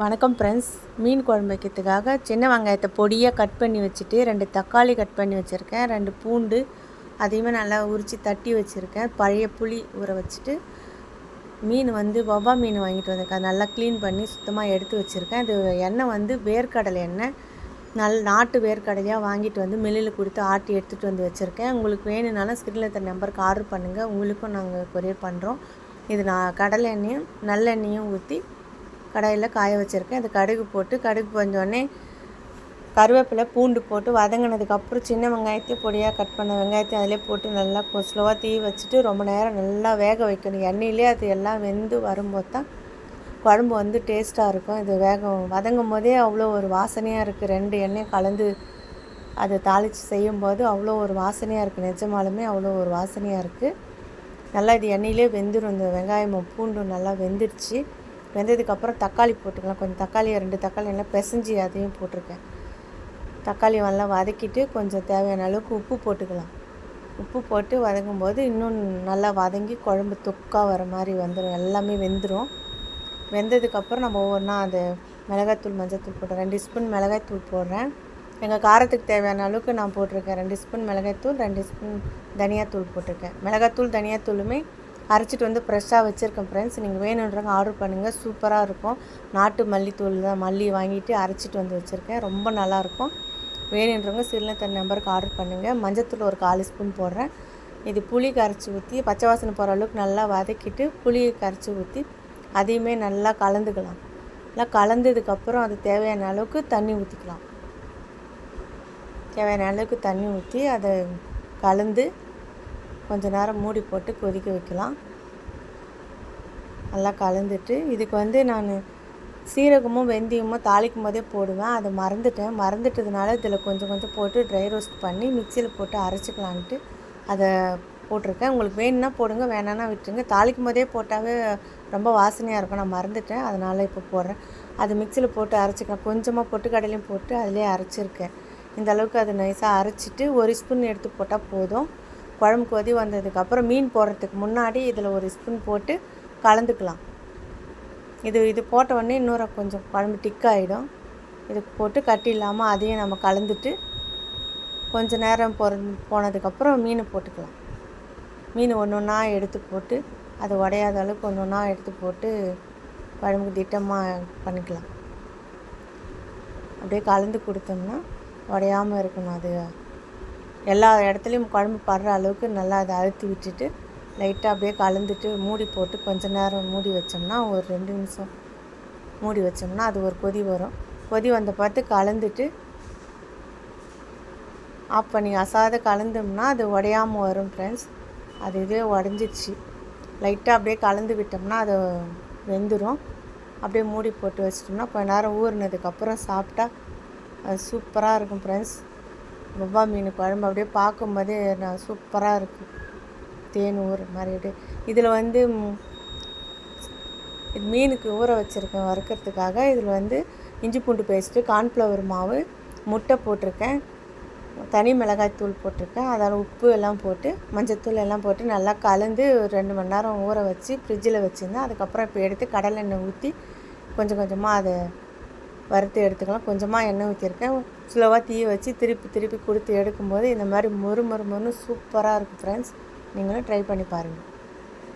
வணக்கம் ஃப்ரெண்ட்ஸ் மீன் குழம்பு வைக்கிறதுக்காக சின்ன வெங்காயத்தை பொடியாக கட் பண்ணி வச்சுட்டு ரெண்டு தக்காளி கட் பண்ணி வச்சுருக்கேன். ரெண்டு பூண்டு அதையுமே நல்லா உரித்து தட்டி வச்சுருக்கேன். பழைய புளி ஊற வச்சுட்டு மீன் வந்து வவ்வா மீன் வாங்கிட்டு வந்திருக்கேன். நல்லா க்ளீன் பண்ணி சுத்தமாக எடுத்து வச்சுருக்கேன். இது எண்ணெய் வந்து வேர்க்கடலை எண்ணெய். நல் நாட்டு வேர்க்கடலையாக வாங்கிட்டு வந்து மில்லில் கொடுத்து ஆட்டி எடுத்துகிட்டு வந்து வச்சுருக்கேன். உங்களுக்கு வேணும்னாலும் ஸ்க்ரீனில் தர நம்பருக்கு ஆர்டர் பண்ணுங்கள் உங்களுக்கும் நாங்கள் கொரியர் பண்ணுறோம் இது நான் கடலை எண்ணெயும் நல்லெண்ணெயும் ஊற்றி கடாயில் காய வச்சுருக்கேன். அது கடுகு போட்டு கடுகு கொஞ்சோடனே கருவேப்பிலை பூண்டு போட்டு வதங்கினதுக்கப்புறம் சின்ன வெங்காயத்தையும் பொடியாக கட் பண்ண வெங்காயத்தையும் அதிலே போட்டு நல்லா ஸ்லோவாக தீ வச்சுட்டு ரொம்ப நேரம் நல்லா வேக வைக்கணும். எண்ணெயிலே அது எல்லாம் வெந்து வரும்போது தான் குழம்பு வந்து டேஸ்ட்டாக இருக்கும். இது வேகம் வதங்கும் போதே அவ்வளோ ஒரு வாசனையாக இருக்குது ரெண்டு எண்ணெயும் கலந்து அதை தாளித்து செய்யும்போது அவ்வளோ ஒரு வாசனையாக இருக்குது நிஜமாலுமே அவ்வளோ ஒரு வாசனையாக இருக்குது நல்லா இது எண்ணெயிலே வெந்துடும் இந்த வெங்காயமும் பூண்டும் நல்லா வெந்துடுச்சு வெந்ததுக்கப்புறம் தக்காளி போட்டுக்கலாம். கொஞ்சம் தக்காளியை ரெண்டு தக்காளி நல்லா பிசைஞ்சி அதையும் போட்டிருக்கேன். தக்காளி நல்லா வதக்கிட்டு கொஞ்சம் தேவையான அளவுக்கு உப்பு போட்டுக்கலாம். உப்பு போட்டு வதங்கும்போது இன்னும் நல்லா வதங்கி குழம்பு தொக்காக வர மாதிரி வந்துடும் எல்லாமே வெந்துடும் வெந்ததுக்கப்புறம் நம்ம ஒவ்வொன்றா அந்த மிளகாய்த்தூள் மஞ்சத்தூள் போட்டேன் ரெண்டு ஸ்பூன் மிளகாய்த்தூள் போடுறேன். எங்கள் காரத்துக்கு தேவையான அளவுக்கு நான் போட்டிருக்கேன். ரெண்டு ஸ்பூன் மிளகாய்த்தூள் ரெண்டு ஸ்பூன் தனியாத்தூள் போட்டிருக்கேன். மிளகாத்தூள் தனியாத்தூளுமே அரைச்சிட்டு வந்து ஃப்ரெஷ்ஷாக வச்சுருக்கேன் ஃப்ரெண்ட்ஸ் நீங்கள் வேணுன்றவங்க ஆர்டர் பண்ணுங்கள் சூப்பராக இருக்கும். நாட்டு மல்லித்தூள் தான். மல்லி வாங்கிட்டு அரைச்சிட்டு வந்து வச்சுருக்கேன். ரொம்ப நல்லாயிருக்கும். வேணுன்றவங்க சிறுல தன் நம்பருக்கு ஆர்டர் பண்ணுங்கள் மஞ்சத்தூள் ஒரு காலு ஸ்பூன் போடுறேன். இது புளி கரைச்சி ஊற்றி பச்சை வாசனை போகிற அளவுக்கு நல்லா வதக்கிட்டு புளியை கரைச்சி ஊற்றி அதையுமே நல்லா கலந்துக்கலாம். நல்லா கலந்ததுக்கப்புறம் அது தேவையான அளவுக்கு தண்ணி ஊற்றிக்கலாம் தேவையான அளவுக்கு தண்ணி ஊற்றி அதை கலந்து கொஞ்சம் நேரம் மூடி போட்டு கொதிக்க வைக்கலாம். நல்லா கலந்துட்டு இதுக்கு வந்து நான் சீரகமும் வெந்தயமும் தாளிக்கும் போதே போடுவேன். அதை மறந்துட்டேன். மறந்துட்டதுனால இதில் கொஞ்சம் கொஞ்சம் போட்டு ட்ரை ரோஸ்ட் பண்ணி மிக்சியில் போட்டு அரைச்சிக்கலான்ட்டு அதை போட்டிருக்கேன். உங்களுக்கு வேணும்னா போடுங்க வேணான்னா விட்டுருங்க. தாளிக்கும் போதே போட்டாவே ரொம்ப வாசனையாக இருக்கும். நான் மறந்துட்டேன். அதனால் இப்போ போடுறேன். அது மிக்சியில் போட்டு அரைச்சிக்கலாம். கொஞ்சமாக பொட்டுக்கடலையும் போட்டு அதிலே அரைச்சிருக்கேன். இந்த அளவுக்கு அதை நைஸாக அரைச்சிட்டு ஒரு ஸ்பூன் எடுத்து போட்டால் போதும். குழம்பு கொதி வந்ததுக்கப்புறம் மீன் போடுறதுக்கு முன்னாடி இதில் ஒரு ஸ்பூன் போட்டு கலந்துக்கலாம். இது இது போட்ட உடனே இன்னொரு கொஞ்சம் குழம்பு டிக் ஆகிடும் இது போட்டு கட்டி இல்லாமல் அதையும் நம்ம கலந்துட்டு கொஞ்சம் நேரம் போகிற போனதுக்கப்புறம் மீனை போட்டுக்கலாம். மீன் ஒன்று ஒன்றா எடுத்து போட்டு அது உடையாத அளவுக்கு ஒன்று ஒன்றா எடுத்து போட்டு குழம்புக்கு திட்டமாக பண்ணிக்கலாம். அப்படியே கலந்து கொடுத்தோம்னா உடையாமல் இருக்கணும் அது. எல்லா இடத்துலையும் குழம்பு படுற அளவுக்கு நல்லா அதை அழுத்தி விட்டுட்டு லைட்டாக அப்படியே கலந்துட்டு மூடி போட்டு கொஞ்ச நேரம் மூடி வச்சோம்னா ஒரு ரெண்டு நிமிஷம் மூடி வச்சோம்னா அது ஒரு கொதி வரும். கொதி வந்த பார்த்து கலந்துட்டு ஆஃப் பண்ணி அசாத கலந்தோம்னா அது உடையாமல் வரும் ஃப்ரெண்ட்ஸ் அது இதே உடஞ்சிச்சு லைட்டாக அப்படியே கலந்து விட்டோம்னா அது வெந்துடும் அப்படியே மூடி போட்டு வச்சிட்டோம்னா கொஞ்ச நேரம் ஊறினதுக்கப்புறம் சாப்பிட்டா அது சூப்பராக இருக்கும் ஃப்ரெண்ட்ஸ் வவ்வா மீன் குழம்பு அப்படியே பார்க்கும்போதே நான் சூப்பராக இருக்குது தேன் ஊற மாதிரி அப்படியே. இதில் வந்து இது மீனுக்கு ஊற வச்சுருக்கேன் வறுக்கிறதுக்காக. இதில் வந்து இஞ்சி பூண்டு பேஸ்ட்டு கார்ன்ஃப்ளவர் மாவு முட்டை போட்டிருக்கேன். தனி மிளகாய் தூள் போட்டிருக்கேன். அதால் உப்பு எல்லாம் போட்டு மஞ்சத்தூள் எல்லாம் போட்டு நல்லா கலந்து ஒரு ரெண்டு மணி நேரம் ஊற வச்சு ஃப்ரிட்ஜில் வச்சுருந்தேன். அதுக்கப்புறம் இப்போ எடுத்து கடலெண்ணெய் ஊற்றி கொஞ்சம் கொஞ்சமாக அதை வறுத்து எடுத்துக்கலாம். கொஞ்சமாக எண்ணெய் ஊற்றிருக்கேன் ஸ்லோவாக தீ வச்சு திருப்பி திருப்பி கொடுத்து எடுக்கும்போது இந்த மாதிரி மொறு மொறு மொறுன்னு சூப்பராக இருக்கும் ஃப்ரெண்ட்ஸ் நீங்களும் ட்ரை பண்ணி பாருங்கள்